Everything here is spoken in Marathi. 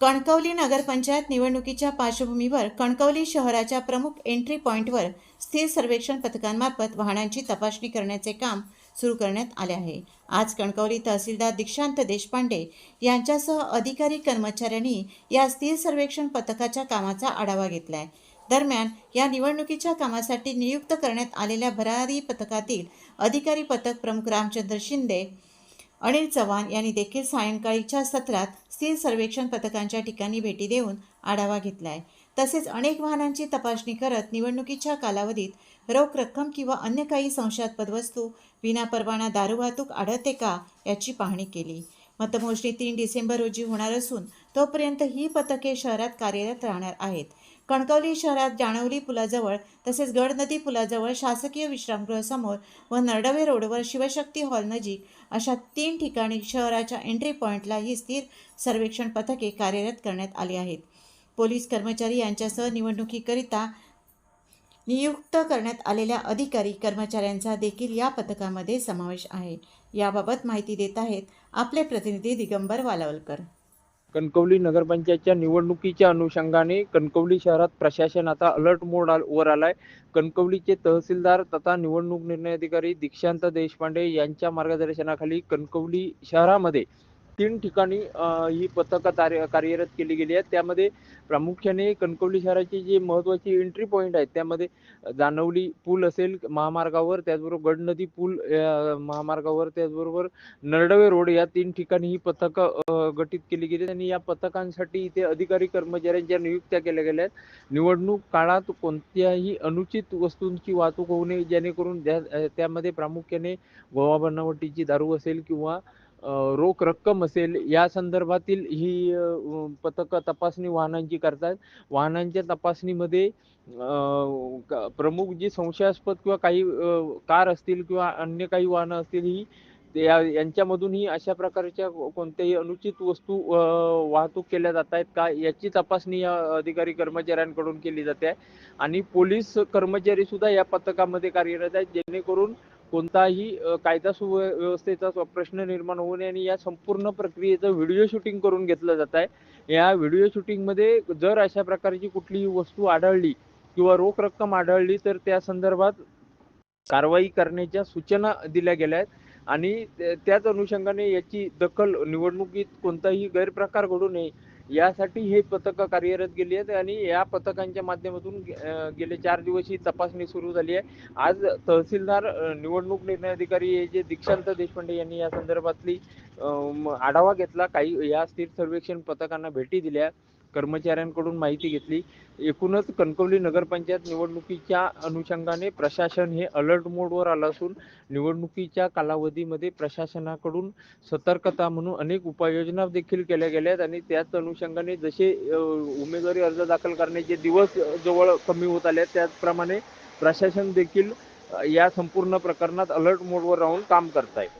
कणकवली नगरपंचायत निवडणुकीच्या पार्श्वभूमीवर कणकवली शहराच्या प्रमुख एंट्री पॉईंटवर स्थिर सर्वेक्षण पथकांमार्फत वाहनांची तपासणी करण्याचे काम सुरू करण्यात आले आहे. आज कणकवली तहसीलदार दीक्षांत देशपांडे यांच्यासह अधिकारी कर्मचाऱ्यांनी या स्थिर सर्वेक्षण पथकाच्या कामाचा आढावा घेतलाय. दरम्यान या निवडणुकीच्या कामासाठी नियुक्त करण्यात आलेल्या भरारी पथकातील अधिकारी पथक प्रमुख रामचंद्र शिंदे अनिल चव्हाण यांनी देखील सायंकाळीच्या सत्रात स्थिर सर्वेक्षण पथकांच्या ठिकाणी भेटी देऊन आढावा घेतला आहे तसेच अनेक वाहनांची तपासणी करत निवडणुकीच्या कालावधीत रोख रक्कम किंवा अन्य काही संशयास्पद वस्तू विनापरवाना दारू वाहतूक आढळते का याची पाहणी केली. मतमोजणी तीन डिसेंबर रोजी होणार असून तोपर्यंत ही पथके शहरात कार्यरत राहणार आहेत. कणकवली शहरात जानवली पुलाजवळ तसेच गडनदी पुलाजवळ शासकीय विश्रामगृहासमोर व नरडवे रोडवर शिवशक्ती हॉल नजीक अशा तीन ठिकाणी शहराच्या एंट्री पॉईंटला ही स्थिर सर्वेक्षण पथके कार्यरत करण्यात आली आहेत. पोलीस कर्मचारी यांच्यासह निवडणुकीकरिता नियुक्त करण्यात आलेल्या अधिकारी कर्मचाऱ्यांचा देखील या पथकामध्ये समावेश आहे. याबाबत माहिती देत आहेत आपले प्रतिनिधी दिगंबर वालावलकर. कणकवली नगरपंचायतच्या निवडणुकीच्या अनुषंगाने कणकवली शहरात प्रशासन आता अलर्ट मोड वर आलाय. कणकवलीचे तहसीलदार तथा निवडणूक निर्णय अधिकारी दीक्षांत देशपांडे यांच्या मार्गदर्शनाखाली कणकवली शहरामध्ये तीन ठिकाणी ही पथकं कार्य कार्यरत केली गेली आहेत. त्यामध्ये प्रामुख्याने कणकवली शहराची जी महत्वाची एंट्री पॉईंट आहेत त्यामध्ये जानवली पूल असेल महामार्गावर त्याचबरोबर गडनदी पूल महामार्गावर त्याचबरोबर नरडवे रोड या तीन ठिकाणी ही पथकं गठीत केली गेली आहेत. आणि या पथकांसाठी इथे अधिकारी कर्मचाऱ्यांच्या नियुक्त्या केल्या गेल्या आहेत निवडणूक काळात कोणत्याही अनुचित वस्तूंची वाहतूक होऊ नये जेणेकरून त्यामध्ये प्रामुख्याने गोवा बनावटीची दारू असेल किंवा रोख रक्कम असेल या संदर्भातील ही पथक पथकं तपासणी वाहनांची करतात. वाहनांच्या तपासणीमध्ये प्रमुख जी संशयास्पद किंवा काही कार असतील किंवा अन्य काही वाहनं असतील ही यांच्यामधून या यांच्यामधूनही अशा प्रकारच्या कोणत्याही अनुचित वस्तू वाहतूक केल्या जात आहेत का याची तपासणी या अधिकारी कर्मचाऱ्यांकडून केली जाते. आहे आणि पोलीस कर्मचारी सुद्धा या पथकामध्ये कार्यरत आहेत जेणेकरून कोणताही कायदा सुव्यवस्थेचा प्रश्न निर्माण होऊ नये आणि या संपूर्ण प्रक्रियेचं व्हिडिओ शूटिंग करून घेतलं जात आहे. या व्हिडिओ शूटिंगमध्ये जर अशा प्रकारची कुठलीही वस्तू आढळली किंवा रोख रक्कम आढळली तर त्या संदर्भात कारवाई करण्याच्या सूचना दिल्या गेल्या आहेत. आणि त्याच अनुषंगाने याची दखल निवडणुकीत कोणताही गैरप्रकार घडू नये यासाठी हे पथकं कार्यरत गेली आहेत आणि या पथकांच्या माध्यमातून गेले चार दिवस ही तपासणी सुरू झाली आहे. आज तहसीलदार निवडणूक निर्णय अधिकारी हे जे दीक्षांत देशपांडे यांनी या संदर्भातली आढावा घेतला. काही या स्थिर सर्वेक्षण पथकांना भेटी दिल्या. कर्मचाऱ्यांकडून माहिती घेतली. एकूणच कणकवली नगरपंचायत निवडणुकीच्या अनुषंगाने प्रशासन हे अलर्ट मोडवर आलं असून निवडणुकीच्या कालावधीमध्ये प्रशासनाकडून सतर्कता म्हणून अनेक उपाययोजना देखील केल्या गेल्या आहेत आणि त्याच अनुषंगाने जसे उमेदवारी अर्ज दाखल करण्याचे दिवस जवळ कमी होत आले आहेत त्याचप्रमाणे प्रशासन देखील या संपूर्ण प्रकरणात अलर्ट मोडवर राहून काम करत आहे.